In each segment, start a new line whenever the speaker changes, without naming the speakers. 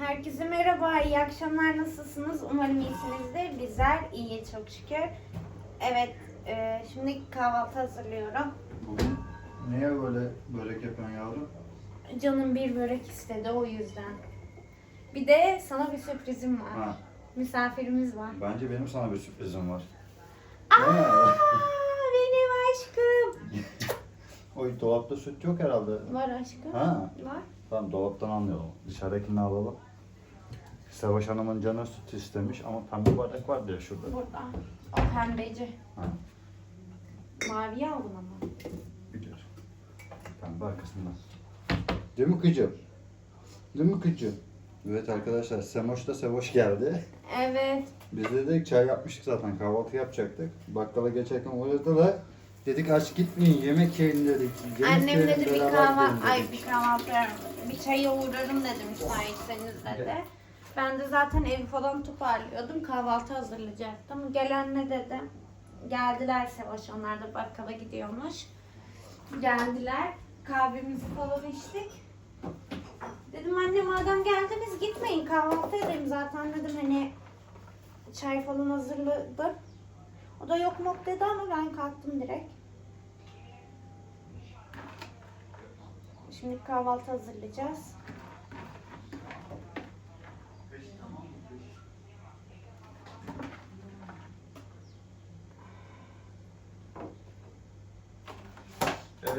Herkese merhaba, iyi akşamlar. Nasılsınız? Umarım iyisinizdir. Bizler iyi çok şükür. Evet, e, şimdi kahvaltı hazırlıyorum.
Bugün niye böyle börek yapıyorsun yavrum?
Canım bir börek istedi o yüzden. Bir de sana bir sürprizim var.
Ha,
Misafirimiz var.
bence benim sana bir sürprizim var.
Aa, benim aşkım.
Oy dolapta süt yok herhalde.
Var aşkım.
Ha,
Var.
tamam dolaptan anlayalım. Dışarıdakini alalım. Savaş Hanım'ın canı süt istemiş ama pembe bardak var diye şurada.
Burada. O pembeci.
Ha,
Maviyi aldın ama.
biliyorum. Pembe arkasında. Değil mi kıcım? Değil mi kıcım? Evet arkadaşlar Semoş da Sevoş geldi.
Evet.
Biz de dedik çay yapmıştık zaten kahvaltı yapacaktık. Bakkala geçerken uğradı da dedik aç gitmeyin yemek yiyin dedik. Yemek
Annem
yiyelim,
dedi bir
beraber
kahvaltı, ay
dedik.
bir kahvaltı, bir çaya uğrarım dedim müsaitseniz dedi. Ben de zaten evi falan toparlıyordum, kahvaltı hazırlayacaktım. Gelen ne dedi? Geldiler Sevaş, onlar da bakkala gidiyormuş. Geldiler, kahvemizi falan içtik. Dedim anne madem geldiniz gitmeyin kahvaltı edelim zaten dedim hani çay falan hazırladım. O da yok mok dedi ama ben kalktım direkt. Şimdi kahvaltı hazırlayacağız.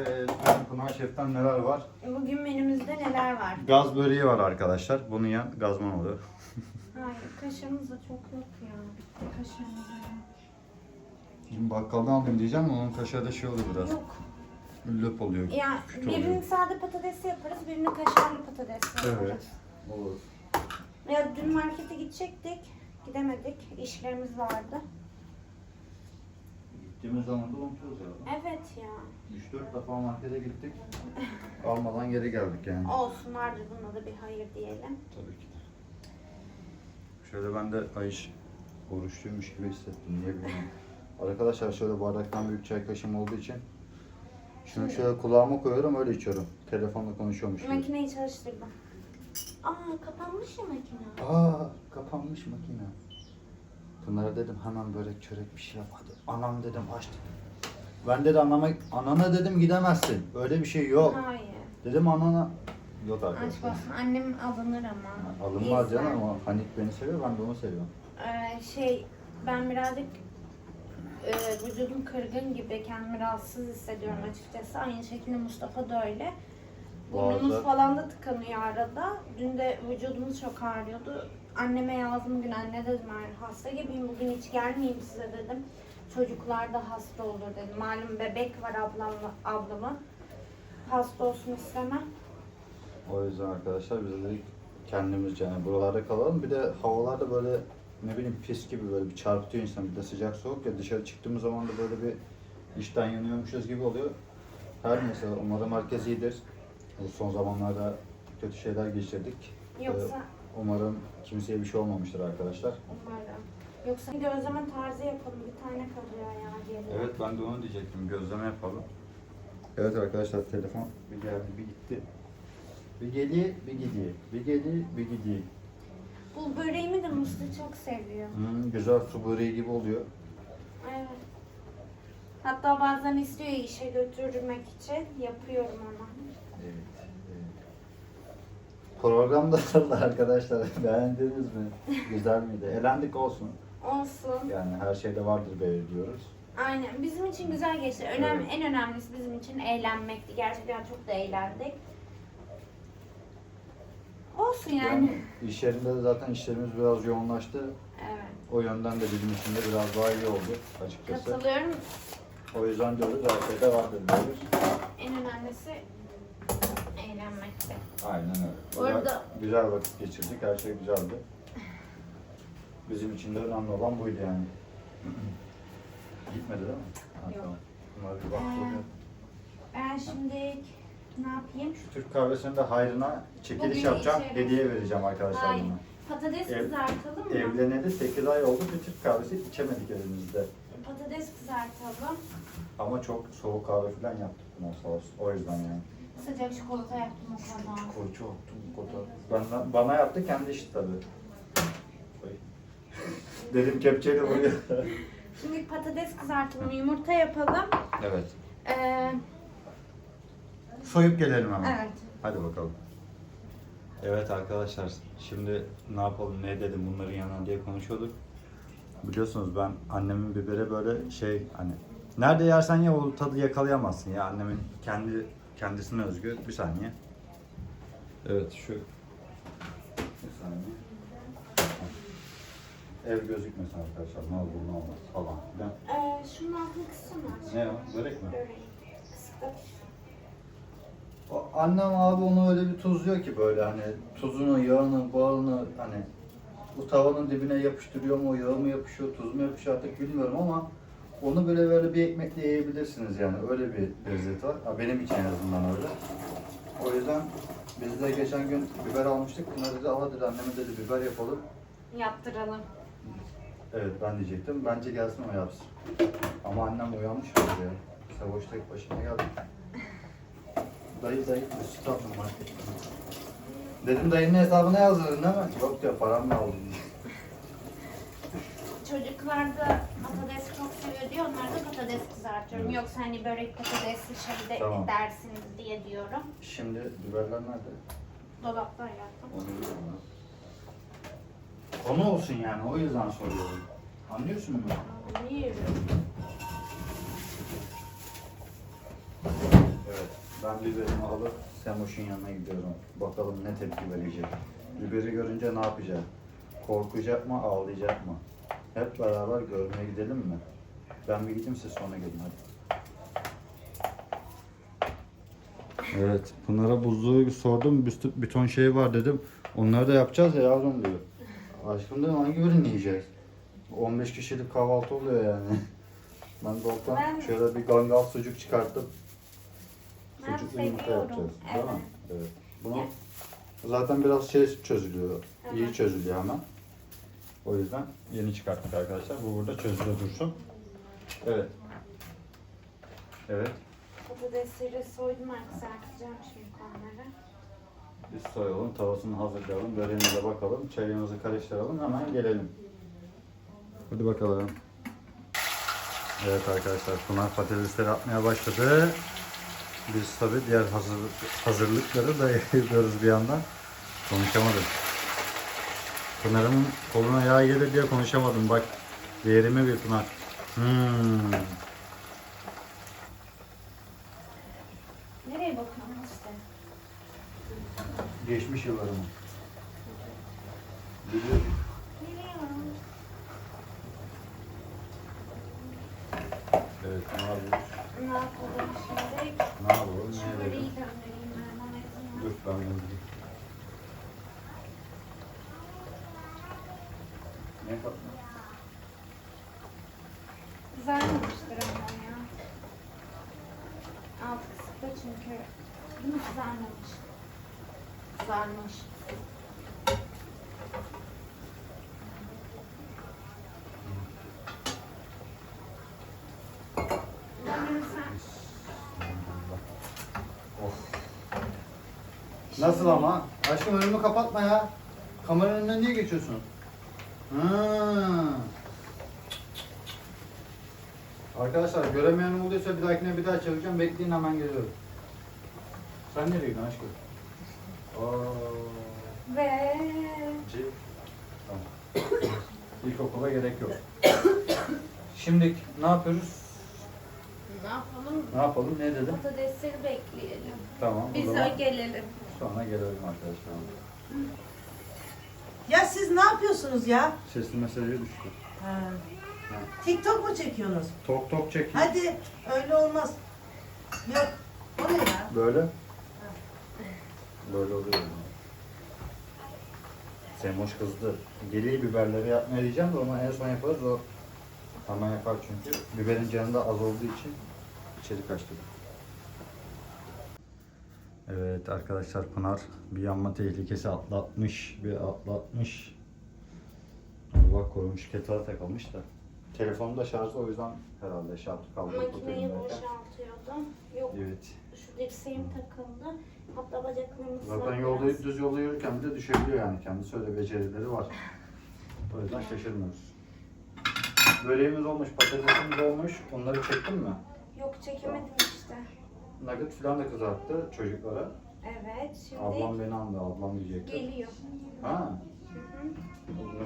Bugün Pınar Şef'ten neler var?
Bugün menümüzde neler var?
Gaz böreği var arkadaşlar. Bunu yiyen gazman oluyor.
Hayır, kaşığımız da çok yok ya. Bitti kaşığımız ya.
Şimdi bakkaldan aldım diyeceğim ama onun kaşığı da şey oluyor biraz.
Yok.
Löp oluyor.
Ya birini
oluyor.
sade patates yaparız, birini kaşarlı patates yaparız.
Evet. Olur.
Ya dün markete gidecektik, gidemedik. İşlerimiz vardı.
Gittiğimiz zaman da unutuyoruz ya.
Evet ya.
3-4 defa markete gittik. Almadan geri geldik yani.
Olsun vardır buna da bir hayır diyelim.
Tabii ki. Şöyle ben de Ayış oruçluymuş gibi hissettim. Niye bilmiyorum. Arkadaşlar şöyle bardaktan büyük çay kaşığım olduğu için şunu şöyle kulağıma koyuyorum öyle içiyorum. Telefonla konuşuyormuş gibi.
Makineyi çalıştırdım. Aa kapanmış ya makine.
Aa kapanmış makine. Pınar'a dedim hemen börek çörek bir şey yap hadi. Anam dedim aç dedim. Ben dedi anama, anana dedim gidemezsin. Öyle bir şey yok.
Hayır.
Dedim anana yok
Aç
arkadaşlar.
Annem alınır ama.
Alınmaz
İnsan.
canım ama Hanik beni seviyor ben de onu seviyorum.
Ee, şey ben birazcık e, vücudum kırgın gibi kendimi rahatsız hissediyorum açıkçası. Aynı şekilde Mustafa da öyle. Burnumuz falan da tıkanıyor arada. Dün de vücudumuz çok ağrıyordu. Anneme yazdım bugün anne dedim "Ben hasta gibiyim bugün hiç gelmeyeyim size dedim. Çocuklar da hasta olur dedim. Malum bebek var ablamla, ablamın. Hasta olsun istemem.
O yüzden arkadaşlar biz de dedik kendimizce yani buralarda kalalım. Bir de havalarda böyle ne bileyim pis gibi böyle bir çarpıtıyor insan. Bir de sıcak soğuk ya dışarı çıktığımız zaman da böyle bir işten yanıyormuşuz gibi oluyor. Her neyse umarım herkes iyidir. Bu Son zamanlarda kötü şeyler geçirdik.
Yoksa
Ee, Umarım kimseye bir şey olmamıştır arkadaşlar.
umarım. Yoksa gözleme tarzı yapalım. Bir tane kalıyor ya.
Evet ben de onu diyecektim. Gözleme yapalım. Evet arkadaşlar telefon bir geldi bir gitti. Bir geliyor bir gidiyor. Bir geliyor bir gidiyor.
Bu böreğimi de Mustafa çok seviyor.
Hmm, güzel su böreği gibi oluyor.
Evet. Hatta bazen istiyor işe götürmek için. Yapıyorum ona.
Evet. Program da nasıldı arkadaşlar? Beğendiniz mi? Güzel miydi? Elendik olsun.
Olsun.
Yani her şeyde vardır be diyoruz.
Aynen. Bizim için güzel geçti. Önemli,
Evet.
En önemlisi bizim için eğlenmekti. Gerçekten çok da eğlendik. Olsun yani.
Yani iş yerinde de zaten işlerimiz biraz yoğunlaştı.
Evet.
O yönden de bizim için de biraz daha iyi oldu açıkçası.
Katılıyorum.
O yüzden diyoruz her şeyde vardır diyoruz.
En önemlisi.
Aynen öyle.
Bu arada-
Güzel vakit geçirdik. Her şey güzeldi. Bizim için de önemli olan buydu yani. Gitmedi değil mi? Ha,
Yok.
tamam. Bunlar bir bak
Ee,
oluyor.
Ben şimdi ne yapayım?
Şu Türk kahvesinin de hayrına çekiliş
Bugün
yapacağım.
içerim.
Hediye vereceğim arkadaşlar
Ay,
buna.
patates
Ev-
kızartalım mı?
Evleneli 8 ay oldu. Bir Türk kahvesi içemedik elimizde.
Patates kızartalım.
Ama çok soğuk kahve falan yaptık sağ olsun. O yüzden yani.
Sıcak çikolata yaptım o kadar.
Koçu attım kota. Bana, bana yaptı kendi işi tabii. Oy. Dedim kepçeyle vuruyor.
Şimdi patates kızartımı yumurta yapalım.
evet.
Ee,
Soyup gelelim hemen.
evet.
Hadi bakalım. Evet arkadaşlar şimdi ne yapalım ne edelim bunların yanına diye konuşuyorduk. Biliyorsunuz ben annemin biberi böyle şey hani nerede yersen ya o tadı yakalayamazsın ya annemin kendi kendisine özgü bir saniye. Evet şu bir saniye. Ev gözükmesin arkadaşlar ne olur ne olmaz falan filan.
Ee, şunun altını kıssana.
Ne o börek mi? O Annem abi onu öyle bir tuzluyor ki böyle hani tuzunu, yağını, bağını hani bu tavanın dibine yapıştırıyor mu, yağı mı yapışıyor, tuz mu yapışıyor artık bilmiyorum ama onu böyle böyle bir ekmekle yiyebilirsiniz yani öyle bir lezzet var. Ha, benim için en azından öyle. O yüzden biz de geçen gün biber almıştık. Bunlar dedi al dedi anneme dedi biber yapalım.
Yaptıralım.
Evet ben diyecektim. Bence gelsin o yapsın. Ama annem uyanmış böyle ya. Savaş tek başına geldi. Dayı dayı bir süt aldım marketten. Dedim dayının hesabına yazdırdın değil mi? Yok diyor param mı aldın?
Çocuklar da patates çok seviyor diyor. Onlar da patates kızartıyorum.
Evet.
Yoksa hani börek patatesli şeyde
Tamam.
dersiniz diye diyorum.
Şimdi biberler nerede?
Dolapta yaptım.
Onu bilmiyorum ben. Konu olsun yani o yüzden soruyorum. Anlıyorsun mu?
Niye
Evet. Ben biberimi alıp Semoş'un yanına gidiyorum. Bakalım ne tepki verecek. Biberi görünce ne yapacak? Korkacak mı, ağlayacak mı? Hep beraber görmeye gidelim mi? Ben bir gideyim siz sonra gelin hadi. Evet, Pınar'a buzluğu sordum. Bir, bir ton şey var dedim. Onları da yapacağız ya yavrum diyor. Aşkım dedim hangi birini yiyeceğiz? 15 kişilik kahvaltı oluyor yani. Ben de oradan
Ben-
şöyle bir gangal sucuk çıkarttım.
Ben
Sucuklu yumurta
seviyorum.
yapacağız. Değil mi?
Evet.
Evet. Bunu zaten biraz şey çözülüyor. İyi
Evet.
çözülüyor hemen. O yüzden yeni çıkarttık arkadaşlar. Bu burada çözülüyor dursun. Evet. Evet.
Patatesleri soydum artık serpeceğim şimdi onları.
Biz soyalım, tavasını hazırlayalım, böreğimize bakalım, çayımızı karıştıralım, hemen gelelim. Hadi bakalım. Evet arkadaşlar, Pınar patatesleri atmaya başladı. Biz tabi diğer hazır, hazırlıkları da yapıyoruz bir yandan. Konuşamadım. Pınar'ın koluna yağ gelir diye konuşamadım. Bak, değerimi bir Pınar. Hmm.
Nereye bakıyorsun işte?
Geçmiş yıllarımı. Biliyorum.
Biliyorum.
Evet, ne yapıyoruz?
Ne yapalım şimdi?
Ne yapalım, edelim?
göndereyim merhametine.
Dur ben bunu Ne katma?
Kızarmamıştır ama ya. Altı kısıkta çünkü. Değil mi kızarmamış? Kızarmış.
Nasıl ama? Aşkım önümü kapatma ya. Kameranın önünden niye geçiyorsun? Ha. Arkadaşlar göremeyen olduysa bir dahakine bir daha çevireceğim. Bekleyin hemen geliyorum. Sen nereye gidiyorsun aşkım? Aa.
ve
C. Tamam. İlkokula gerek yok. Şimdi ne yapıyoruz?
ne yapalım?
Ne yapalım? Ne dedim?
Patatesleri bekleyelim.
Tamam. o
Biz
zaman
de gelelim.
sonra gelelim arkadaşlar.
Ya siz ne yapıyorsunuz ya?
Sesli meseleye düştü.
Ha. TikTok mu çekiyorsunuz?
Tok tok çekin.
Hadi öyle olmaz. Yok. O ne ya?
Böyle. Böyle oluyor. Semoş kızdı. Geriye biberleri yapmaya diyeceğim de onu en son yaparız. O hemen yapar çünkü. Biberin canı da az olduğu için içeri kaçtı. Evet arkadaşlar Pınar bir yanma tehlikesi atlatmış. Bir atlatmış. Allah korumuş ketara takılmış da. Telefonu da şarjda o yüzden herhalde şartı kaldı.
Makineyi boşaltıyordum. Yok
Evet.
Şu dirseğim takıldı. Hatta bacaklarım
Zaten
biraz.
yolda, düz yolda yürürken bile düşebiliyor yani. Kendisi öyle becerileri var. O yüzden şaşırmıyoruz. Böreğimiz olmuş, patatesimiz olmuş. Onları çektin mi?
Yok çekemedim.
Nugget falan da kızarttı çocuklara.
Evet şimdi
Ablam beni andı, ablam diyecekti.
geliyor.
Ha,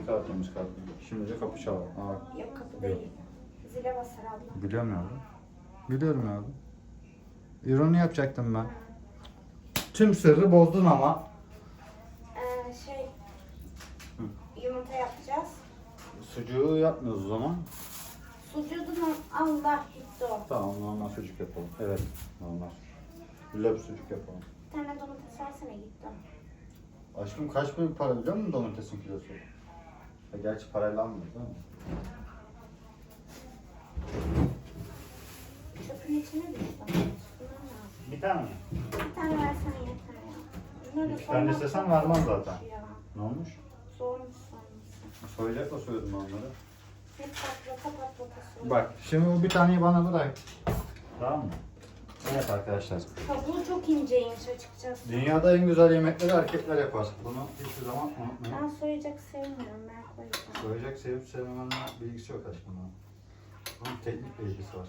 ne kadar temiz kalktı. Şimdi de kapı çalar. Aa,
Yok kapı değil. Zile basar abla.
biliyorum ya. Biliyorum ya. İroni yapacaktım ben. Tüm sırrı bozdun ama.
Ee, şey yumurta yapacağız.
Sucuğu yapmıyoruz o zaman.
Sucuğunu Allah o.
Tamam normal sucuk yapalım. Evet normal. Löp sucuk yapalım.
Bir tane domates versene gitti.
Aşkım kaç bin para biliyor musun domatesin kilosu? Ha, gerçi parayla almıyoruz değil mi?
Çöpün içine düştü.
Bir tane mi?
Bir tane versene yeter ya. Bunları
İki tane
sormak çok
vermem zaten.
Ya.
Ne olmuş?
Zormuş sorması.
Soyacak da soyuyordum ben onları.
Patlata patlata.
Bak şimdi bu bir taneyi bana bırak. Tamam mı? Evet arkadaşlar.
Kabuğu çok inceymiş açıkçası.
Dünyada en güzel yemekleri erkekler yapar. Bunu hiçbir zaman unutmayın.
Ben soyacak sevmiyorum. Ben koyacağım.
Soyacak sevip sevmemenle bilgisi yok aşkım. bunun. Teknik bilgisi var.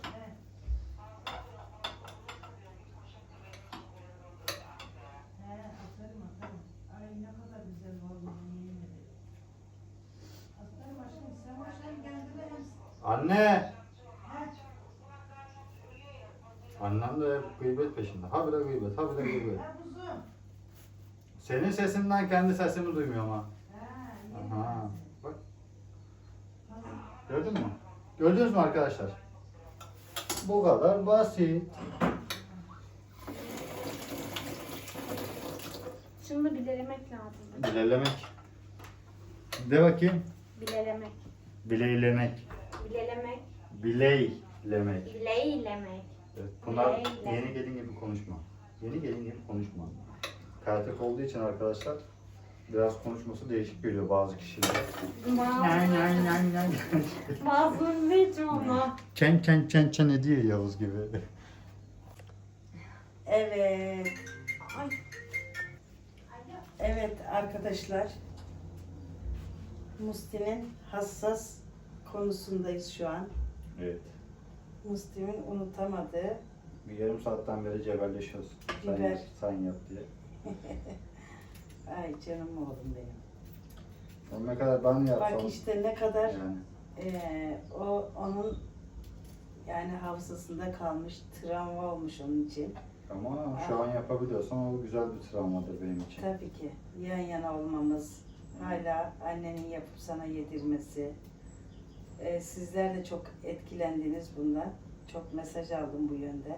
Ay ne kadar güzel vallahi yemin ederim. Aferin aşkım sen başlayın kendine
Anne! Annem de hep gıybet peşinde. Ha bile gıybet, ha bile gıybet. Senin sesinden kendi sesimi. Ha,
yemin
Aha. Bak gördün mü? Gördünüz mü arkadaşlar? Bu kadar basit.
Şunu bilelemek lazım.
Bilelemek. De bakayım.
Bilelemek.
Bileylemek.
Bilelemek.
Bileylemek.
Bileylemek.
Evet, Pınar
Bileyle.
yeni gelin gibi konuşma. Yeni gelin gibi konuşma. Karatek olduğu için arkadaşlar biraz konuşması değişik geliyor bazı kişilere.
Bazıları Bazıları hiç ama.
Çen çen çen çen ediyor Yavuz gibi.
Evet.
Ay.
Evet arkadaşlar. Musti'nin hassas konusundayız şu an.
Evet.
Musti'nin unutamadığı
Bir yarım saatten beri cebelleşiyoruz. Sen,
Biber.
yap, sen yap diye.
Ay canım oğlum benim.
O ne kadar ben yapsam.
Bak işte ne kadar
Yani.
eee, o onun yani hafızasında kalmış travma olmuş onun için.
Ama şu an yapabiliyorsan o güzel bir travmadır benim için.
Tabii ki yan yana olmamız, hala annenin yapıp sana yedirmesi. Eee, sizler de çok etkilendiniz bundan. Çok mesaj aldım bu yönde.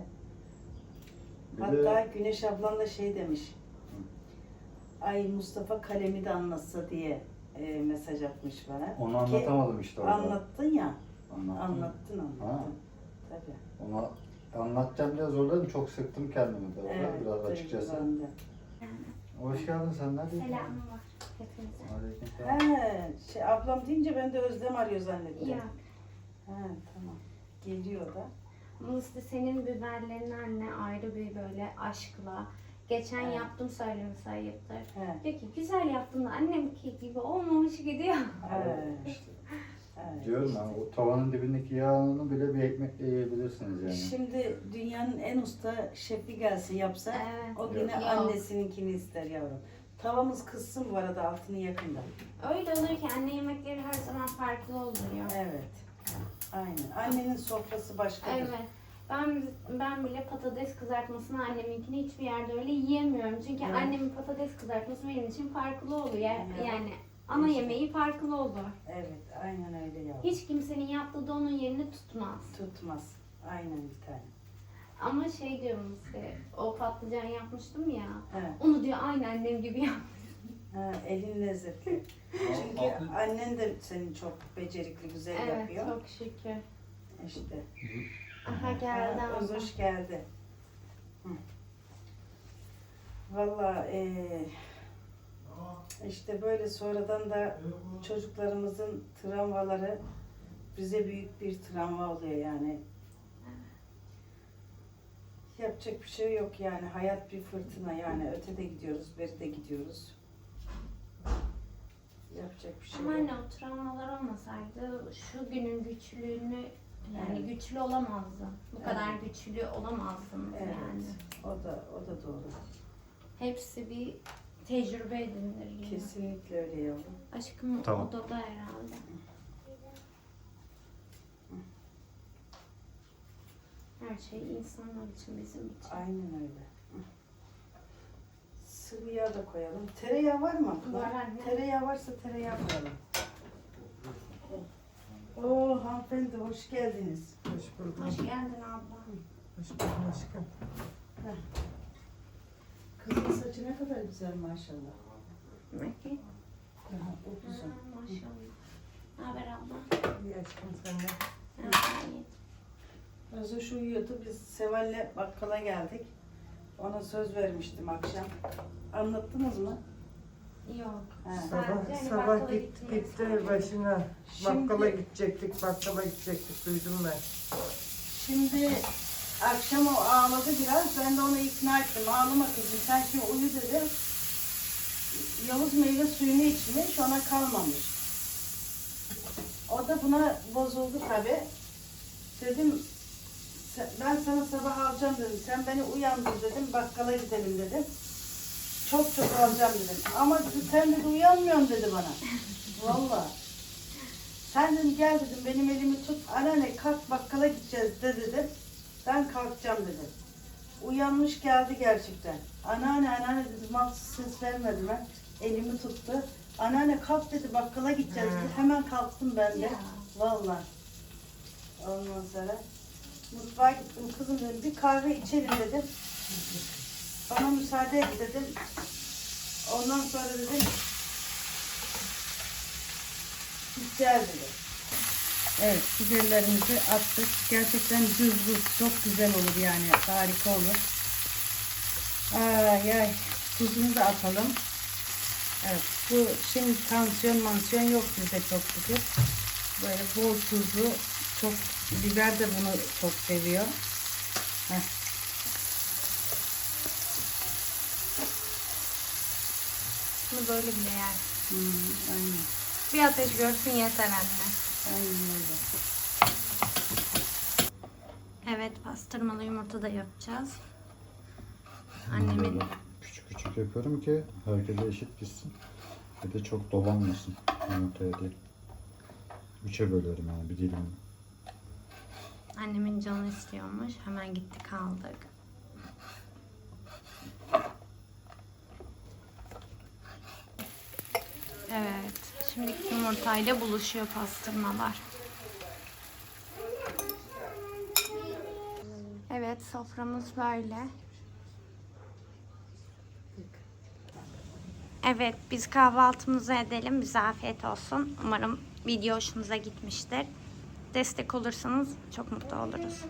Bir
Hatta
de
Güneş ablam da şey demiş. Ay Mustafa kalemi de anlatsa diye eee, mesaj atmış bana.
onu anlatamadım işte orada.
Anlattın ya. Anlattın anlattın.
Ha.
Tabii.
Onu anlatacağım biraz zorladım. Çok sıktım kendimi de orada
Evet,
biraz açıkçası.
duygulandı.
Hoş geldin sen neredeydin?
Selamım var hepinize.
Aleykümselam.
He, şey, ablam deyince ben de Özlem arıyor zannettim.
Ya.
He, tamam. Geliyor da.
Musti senin biberlerin anne ayrı bir böyle aşkla. Geçen
Evet.
yaptım söylemesi ayıptır.
He.
Diyor ki güzel yaptın da annemki gibi olmamış gidiyor.
He.
İşte. Diyorum ben o tavanın dibindeki yağını bile bir ekmekle yiyebilirsiniz yani.
Şimdi dünyanın en usta şefi gelse yapsa
Evet.
o yine
Yok.
annesininkini ister yavrum. Tavamız kızsın bu arada altını yakında.
Öyle olur ki anne yemekleri her zaman farklı oluyor.
Evet. Aynen. Annenin sofrası başkadır.
Evet. Ben ben bile patates kızartmasını anneminkini hiçbir yerde öyle yiyemiyorum. Çünkü
Evet.
annemin patates kızartması benim için farklı oluyor.
Evet.
Yani ana yemeği farklı olur.
Evet, aynen öyle yavrum.
Hiç kimsenin yaptığı da onun yerini tutmaz.
Tutmaz. Aynen bir tane.
Ama şey diyorum size, o patlıcan yapmıştım ya.
He.
Onu diyor aynı annem gibi yap.
Ha, elin lezzetli. Çünkü annen de senin çok becerikli, güzel
Evet,
yapıyor.
çok şükür.
İşte.
Aha geldi
Ha. Öz hoş geldi. Hı. Valla eee, işte böyle sonradan da çocuklarımızın travmaları bize büyük bir travma oluyor yani. Yapacak bir şey yok yani. Hayat bir fırtına yani. Ötede gidiyoruz, beride gidiyoruz. Yapacak bir şey
Ama
yok.
anne o travmalar olmasaydı şu günün güçlüğünü yani
Evet.
güçlü olamazdın. Bu kadar
Evet.
güçlü olamazdınız
Evet.
yani.
O da o da doğru.
Hepsi bir tecrübe edinir. yine.
Kesinlikle öyle yavrum.
Aşkım
Tamam.
odada herhalde. Her şey insanlar için bizim için.
Aynen öyle. Sıvı yağ da koyalım. Tereyağı var mı? abla?
Var anne.
Tereyağı varsa tereyağı koyalım. Oo hanımefendi hoş geldiniz.
Hoş bulduk.
Hoş geldin abla.
Hoş bulduk aşkım.
Kızın saçı ne kadar güzel maşallah.
Demek ki.
Aha, o
Ha,
güzel.
maşallah. Ne haber abla?
İyi aşkım sen de.
Ha, iyi.
Özü şu uyuyordu. Biz Seval'le bakkala geldik. Ona söz vermiştim akşam. Anlattınız mı?
Yok.
Ha.
Sadece
Sabah,
hani
sabah git,
gitmeye
gitti
sadece.
başına.
Şimdi-
Bakkala gidecektik, bakkala gidecektik duydum ben.
Şimdi akşam o ağladı biraz. Ben de onu ikna ettim. Ağlama kızım sen şimdi uyu dedim. Yavuz meyve suyunu içmiş. Ona kalmamış. O da buna bozuldu tabi. Dedim "Sen- ben sana sabah alacağım dedim. Sen beni uyandır dedim. Bakkala gidelim dedim. Çok çok alacağım dedim. Ama sen dedi uyanmıyorsun dedi bana. Vallahi. Sen dedim gel dedim benim elimi tut. Anneanne kalk bakkala gideceğiz de dedim. Ben kalkacağım dedim. Uyanmış geldi gerçekten. Anneanne anneanne dedi maksız ses vermedi ben. Elimi tuttu. Anneanne kalk dedi bakkala gideceğiz dedi. Hemen kalktım ben de.
Ya.
Vallahi. Ondan sonra mutfağa gittim. Kızım dedim bir kahve içelim dedim. Bana müsaade et dedim. Ondan sonra dedim gideceğiz dedim. Evet, biberlerimizi attık. Gerçekten düz düz çok güzel olur yani. Harika olur. Ay ay. Tuzunu da atalım. Evet, bu şimdi tansiyon mansiyon yok bizde çok şükür. Böyle bol tuzlu, çok biber de bunu çok seviyor. Heh.
Bunu böyle bile yer.
Hmm, aynen,
Bir ateş görsün yeter anne.
Aynen öyle.
Evet pastırmalı yumurta da yapacağız. Annemin
Böyle küçük küçük yapıyorum ki herkese eşit gitsin. Bir de çok dolanmasın yumurtaya değil. Üçe bölüyorum yani bir dilim.
annemin canı istiyormuş. Hemen gittik aldık. Evet. Şimdi yumurtayla buluşuyor pastırmalar. Evet soframız böyle. Evet biz kahvaltımızı edelim. Bize afiyet olsun. Umarım video hoşunuza gitmiştir. Destek olursanız çok mutlu oluruz.